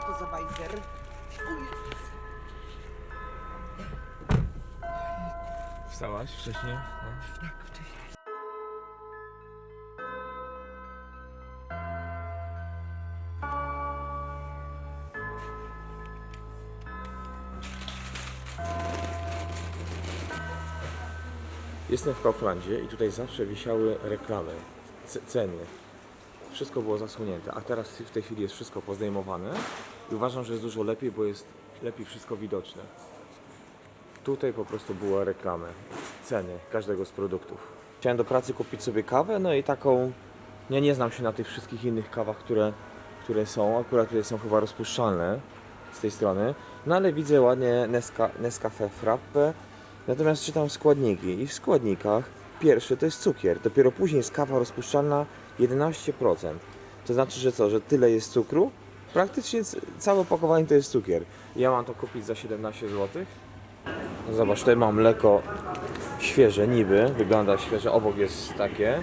Co to za bajzer? O Jezus. Wstałaś wcześniej? No. Tak, wcześniej. Jestem w Kauflandzie i tutaj zawsze wisiały reklamy, c- ceny. Wszystko było zasłonięte, a teraz w tej chwili jest wszystko pozdejmowane i uważam, że jest dużo lepiej, bo jest lepiej wszystko widoczne. Tutaj po prostu były reklamy, c- ceny każdego z produktów. Chciałem do pracy kupić sobie kawę, no i taką, ja nie znam się na tych wszystkich innych kawach, które, które są, akurat tutaj są chyba rozpuszczalne z tej strony, no ale widzę ładnie Nesca, Nescafe Frappe, Natomiast czytam składniki i w składnikach pierwszy to jest cukier, dopiero później jest kawa rozpuszczalna 11%. To znaczy, że co, że tyle jest cukru? Praktycznie całe opakowanie to jest cukier. Ja mam to kupić za 17 zł. No Zobacz, tutaj mam mleko świeże, niby, wygląda świeże, obok jest takie.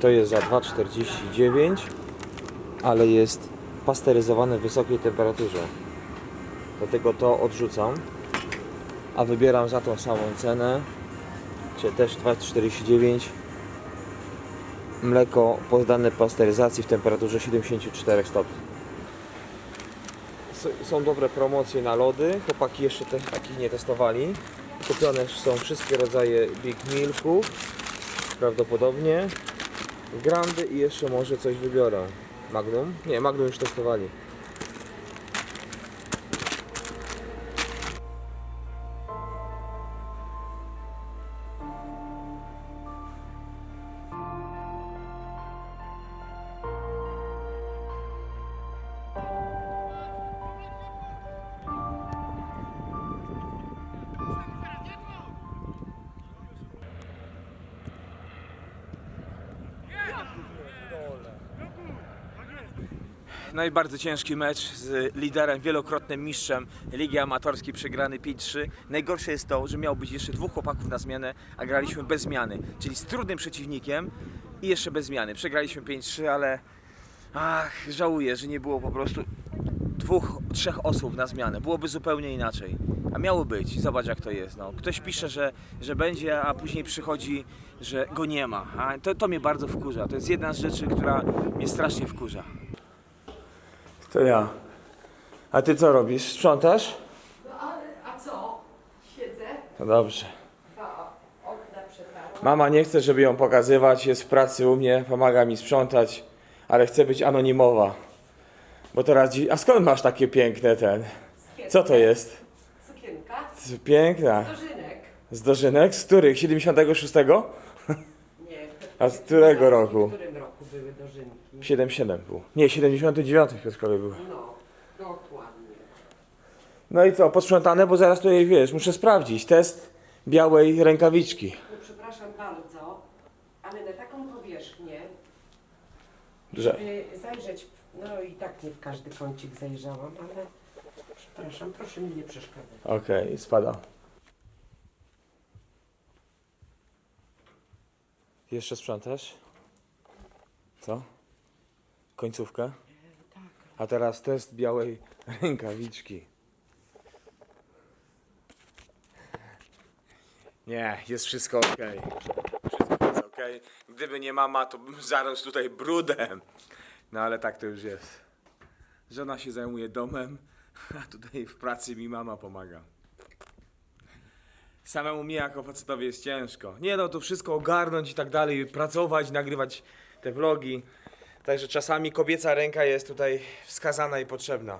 To jest za 2,49, ale jest pasteryzowane w wysokiej temperaturze. Dlatego to odrzucam a wybieram za tą samą cenę, czyli też 2,49 mleko poddane pasteryzacji w temperaturze 74 stopni. Są dobre promocje na lody, chłopaki jeszcze te, takich nie testowali. Kupione są wszystkie rodzaje Big Milków, prawdopodobnie. Grandy i jeszcze może coś wybiorą. Magnum? Nie, Magnum już testowali. No i bardzo ciężki mecz z liderem, wielokrotnym mistrzem Ligi Amatorskiej przegrany 5-3. Najgorsze jest to, że miało być jeszcze dwóch chłopaków na zmianę, a graliśmy bez zmiany, czyli z trudnym przeciwnikiem i jeszcze bez zmiany. Przegraliśmy 5-3, ale ach, żałuję, że nie było po prostu dwóch, trzech osób na zmianę. Byłoby zupełnie inaczej. A miało być. Zobacz jak to jest. No. Ktoś pisze, że, że będzie, a później przychodzi, że go nie ma. A to, to mnie bardzo wkurza. To jest jedna z rzeczy, która mnie strasznie wkurza. To ja. A ty co robisz? Sprzątasz? No ale, a co? Siedzę, To dobrze. a okna przetarłam. Mama nie chce, żeby ją pokazywać, jest w pracy u mnie, pomaga mi sprzątać, ale chce być anonimowa. Bo teraz dzi- A skąd masz takie piękne ten? Co to jest? Sukienka, Piękna. dożynek. Z dożynek? Z których? 76? A z którego roku? W którym roku były dożynki? 77 był. Nie, 79 w Piotrkowie był. No, dokładnie. No i co, posprzątane, bo zaraz tutaj wiesz, muszę sprawdzić. Test białej rękawiczki. No przepraszam bardzo, ale na taką powierzchnię, Że... by zajrzeć, w- no i tak nie w każdy kącik zajrzałam, ale przepraszam, proszę mi nie przeszkadzać. Okej, spada. Jeszcze sprzątasz? Co? Końcówkę? A teraz test białej rękawiczki. Nie, jest wszystko ok. Wszystko jest ok. Gdyby nie mama, to bym zaraz tutaj brudem. No ale tak to już jest. Żona się zajmuje domem, a tutaj w pracy mi mama pomaga. Samemu mi jako facetowi jest ciężko. Nie no, to wszystko ogarnąć i tak dalej, pracować, nagrywać te vlogi. Także czasami kobieca ręka jest tutaj wskazana i potrzebna.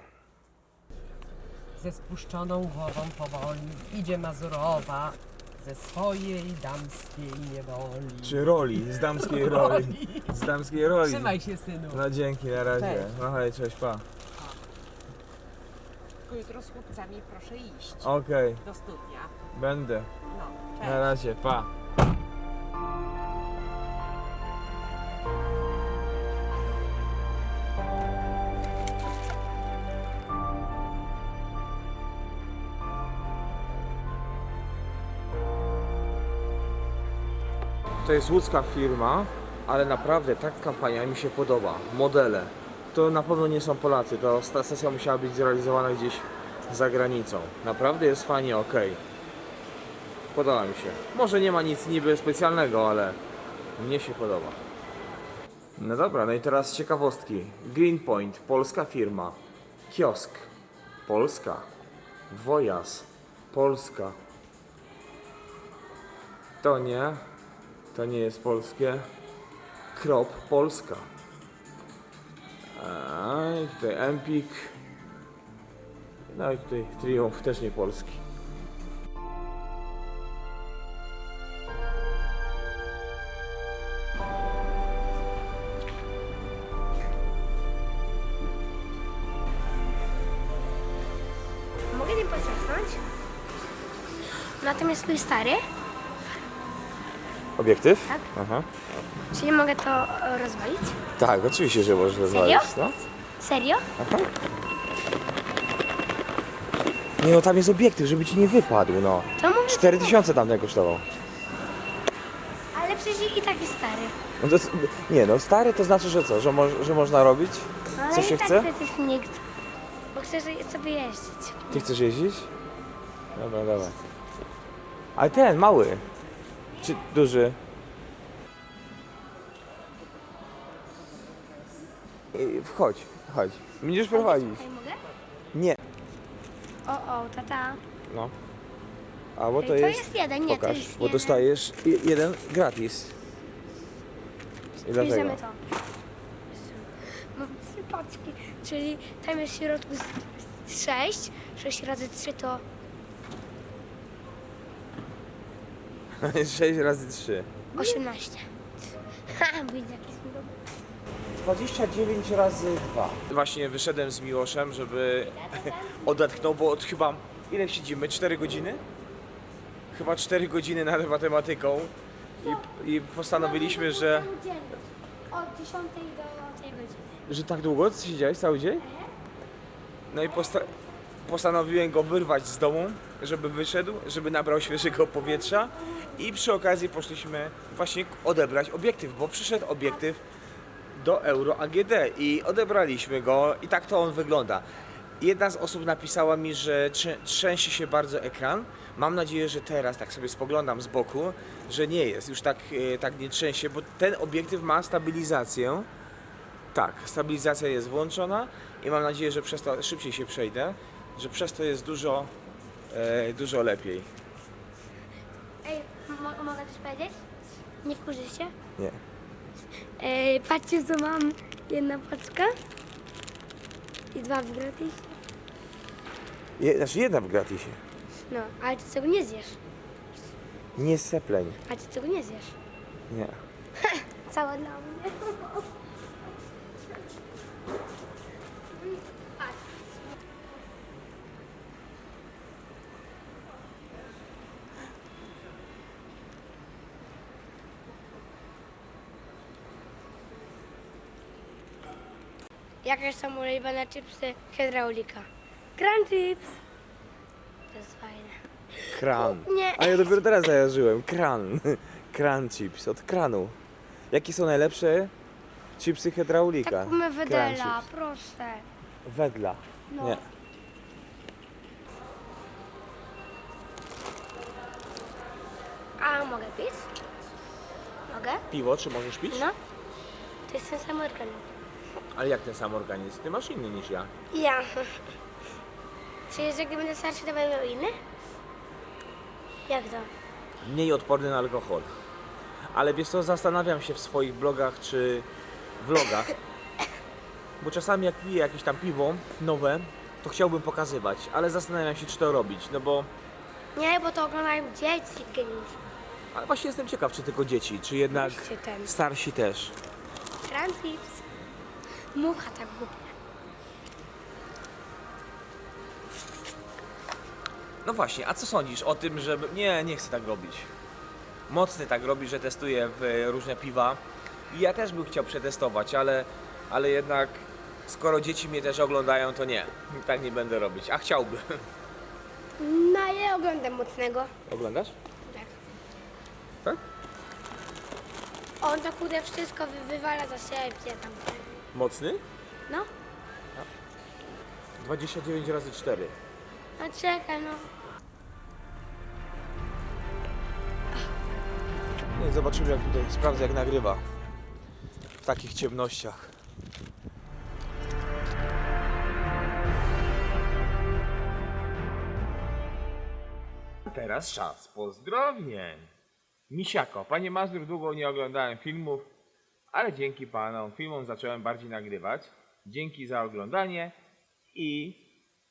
Ze spuszczoną głową powoli idzie Mazurowa ze swojej damskiej niewoli. Czy roli, z damskiej roli. Z damskiej roli. Trzymaj się, synu. No dzięki, na razie. Cześć. No hej, cześć, pa. Tylko jutro z chłopcami proszę iść Okej, do studnia. będę. No, Na cześć. razie, pa. To jest łódzka firma, ale naprawdę ta kampania mi się podoba. Modele. To na pewno nie są Polacy. To ta sesja musiała być zrealizowana gdzieś za granicą. Naprawdę jest fajnie, ok. Podoba mi się. Może nie ma nic niby specjalnego, ale mnie się podoba. No dobra, no i teraz ciekawostki. Greenpoint, polska firma. Kiosk, Polska. Wojas, Polska. To nie, to nie jest polskie. Krop, Polska. A, i tutaj Empik. No i tutaj Triumf, też nie polski. Mogę nie potrząsnąć? Natomiast twój stary, Obiektyw? Tak. Aha. czyli mogę to e, rozwalić? Tak, oczywiście, że możesz rozmawiać. No. Serio? Aha. Nie no, tam jest obiektyw, żeby ci nie wypadł, no. To mogę... 4000 tam kosztował. Ale przecież i tak jest stary. No to, nie no, stary to znaczy, że co? Że, mo, że można robić? Ale Co i się tak chce? przecież nikt. Bo chcę sobie jeździć. Ty chcesz jeździć? Dobra, dobra. Ale ten, mały. Czy duży? Wchodź, chodź. Będziesz prowadzić. Tutaj mogę? Nie. O, o, tata. No. A bo to to jest... jest jeden, nie, to Pokaż, jest bo jeden. dostajesz jeden gratis. I dlatego. Bierzemy to. Mam trzy paczki, czyli tam jest w środku z- z sześć. Sześć razy trzy to 6 razy 3. osiemnaście. Ha, widzę, jaki dobry. 29 razy 2. Właśnie wyszedłem z Miłoszem, żeby odetchnął, bo od chyba ile siedzimy? 4 godziny? Chyba 4 godziny nad matematyką i, i postanowiliśmy, że, Cały dzień. Od 10 do tej godziny. że tak długo siedziałeś cały dzień? No i posta- postanowiłem go wyrwać z domu, żeby wyszedł, żeby nabrał świeżego powietrza i przy okazji poszliśmy właśnie odebrać obiektyw, bo przyszedł obiektyw do Euro AGD i odebraliśmy go i tak to on wygląda. Jedna z osób napisała mi, że trzę- trzęsie się bardzo ekran. Mam nadzieję, że teraz tak sobie spoglądam z boku, że nie jest, już tak, e, tak nie trzęsie, bo ten obiektyw ma stabilizację. Tak, stabilizacja jest włączona i mam nadzieję, że przez to szybciej się przejdę, że przez to jest dużo, e, dużo lepiej. Ej, mo- mogę coś powiedzieć? Nie wkurzysz się? Nie. Ej, patrzcie co mam. Jedna paczka. I dwa w gratis. Je, znaczy jedna w gratisie. No, ale ty tego nie zjesz. Nie sepleń. A ty tego nie zjesz. Nie. Cała dla mnie. Jakaś są ulubione chipsy hydraulika? Grand Chips. To jest fajne. Kran. Nie. A ja dopiero teraz zajarzyłem. Kran. Kran chips od kranu. Jakie są najlepsze chipsy hydraulika? Tak kupmy Kran Wedela, chips. proszę. Wedla. No. Nie. A mogę pić? Mogę? Piwo, czy możesz pić? No. To jest ten sam organizm. Ale jak ten sam organizm? Ty masz inny niż ja. Ja. Czyli, że gdy będę starszy, to będę miał inny? Jak to? Mniej odporny na alkohol. Ale wiesz co, zastanawiam się w swoich blogach czy vlogach. Bo czasami jak piję jakieś tam piwo nowe, to chciałbym pokazywać, ale zastanawiam się czy to robić, no bo Nie, bo to oglądają dzieci geniusz. ale właśnie jestem ciekaw, czy tylko dzieci, czy jednak Oczywiście ten. starsi też. Grand Chips. Mucha tak głupia. No właśnie, a co sądzisz o tym, żeby... Nie, nie chcę tak robić. Mocny tak robi, że testuje w e, różne piwa. I ja też bym chciał przetestować, ale, ale jednak skoro dzieci mnie też oglądają, to nie. Tak nie będę robić, a chciałbym. No, ja oglądam mocnego. Oglądasz? Tak. Tak? On to kurde wszystko wy, wywala za siebie tam. Mocny? No, 29 razy 4. no czekaj, no. No i zobaczymy jak tutaj, sprawdzę jak nagrywa w takich ciemnościach. Teraz czas pozdrowień. Misiako, panie Mazur, długo nie oglądałem filmów, ale dzięki panom filmom zacząłem bardziej nagrywać. Dzięki za oglądanie i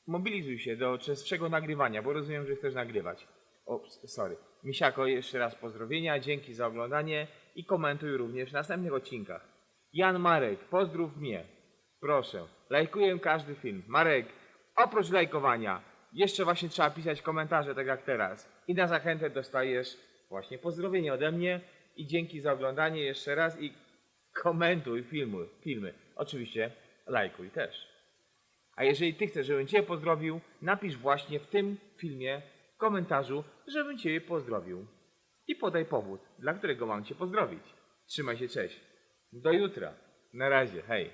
mobilizuj się do częstszego nagrywania, bo rozumiem, że chcesz nagrywać. Ops, sorry. Misiako, jeszcze raz pozdrowienia, dzięki za oglądanie i komentuj również w następnych odcinkach. Jan Marek, pozdrów mnie. Proszę, lajkuję każdy film. Marek, oprócz lajkowania, jeszcze właśnie trzeba pisać komentarze, tak jak teraz. I na zachętę dostajesz właśnie pozdrowienie ode mnie i dzięki za oglądanie jeszcze raz i komentuj filmy. filmy. Oczywiście lajkuj też. A jeżeli ty chcesz, żebym cię pozdrowił, napisz właśnie w tym filmie w komentarzu, żebym cię pozdrowił. I podaj powód, dla którego mam cię pozdrowić. Trzymaj się, cześć. Do jutra. Na razie, hej.